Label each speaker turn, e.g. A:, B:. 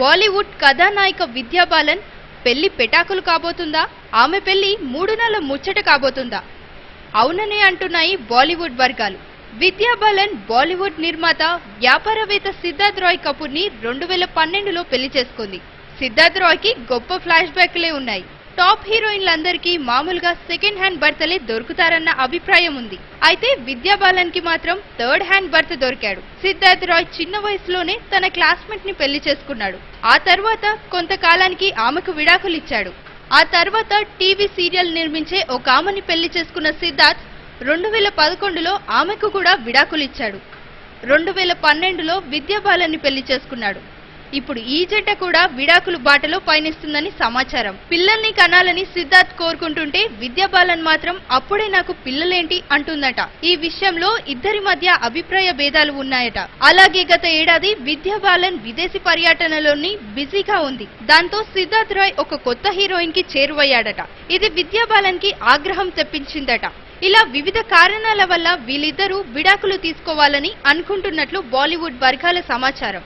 A: బాలీవుడ్ కథానాయిక విద్యా బాలన్ పెళ్ళి పెటాకులు కాబోతుందా? ఆమె పెళ్ళి మూడు నెలల ముచ్చట కాబోతుందా? అవుననే అంటున్నాయి బాలీవుడ్ వర్గాలు. విద్యా బాలన్ బాలీవుడ్ నిర్మాత వ్యాపారవేత్త సిద్ధార్థ్ రాయ్ కపూర్ని రెండు వేల పన్నెండులో పెళ్ళి చేసుకుంది. సిద్ధార్థ్ రాయ్కి గొప్ప ఫ్లాష్ బ్యాక్లే ఉన్నాయి. టాప్ హీరోయిన్లందరికీ మామూలుగా సెకండ్ హ్యాండ్ భర్తలే దొరుకుతారన్న అభిప్రాయం ఉంది. అయితే విద్యా బాలన్కి మాత్రం థర్డ్ హ్యాండ్ భర్త దొరికాడు. సిద్ధార్థ్ రాయ్ చిన్న వయసులోనే తన క్లాస్మేట్ని పెళ్ళి చేసుకున్నాడు. ఆ తర్వాత కొంతకాలానికి ఆమెకు విడాకులు ఇచ్చాడు ఆ తర్వాత టీవీ సీరియల్ నిర్మించే ఒక ఆమెని పెళ్ళి చేసుకున్న సిద్ధార్థ్ రెండు వేల పదకొండులో ఆమెకు కూడా విడాకులు ఇచ్చాడు రెండు వేల పన్నెండులో విద్యా బాలన్ని పెళ్ళి చేసుకున్నాడు. ఇప్పుడు ఈ జంట కూడా విడాకులు బాటలో పయనిస్తుందని సమాచారం. పిల్లల్ని కనాలని సిద్ధార్థ్ కోరుకుంటుంటే విద్యా బాలన్ మాత్రం అప్పుడే నాకు పిల్లలేంటి అంటుందట. ఈ విషయంలో ఇద్దరి మధ్య అభిప్రాయ భేదాలు ఉన్నాయట. అలాగే గత ఏడాది విద్యా బాలన్ విదేశీ పర్యటనలోని బిజీగా ఉంది. దాంతో సిద్ధార్థ్ రాయ్ ఒక కొత్త హీరోయిన్కి చేరువయ్యాడట. ఇది విద్యాబాలన్కి ఆగ్రహం తెప్పించిందట. ఇలా వివిధ కారణాల వల్ల వీళ్ళిద్దరూ విడాకులు తీసుకోవాలని అనుకుంటున్నట్లు బాలీవుడ్ వర్గాల సమాచారం.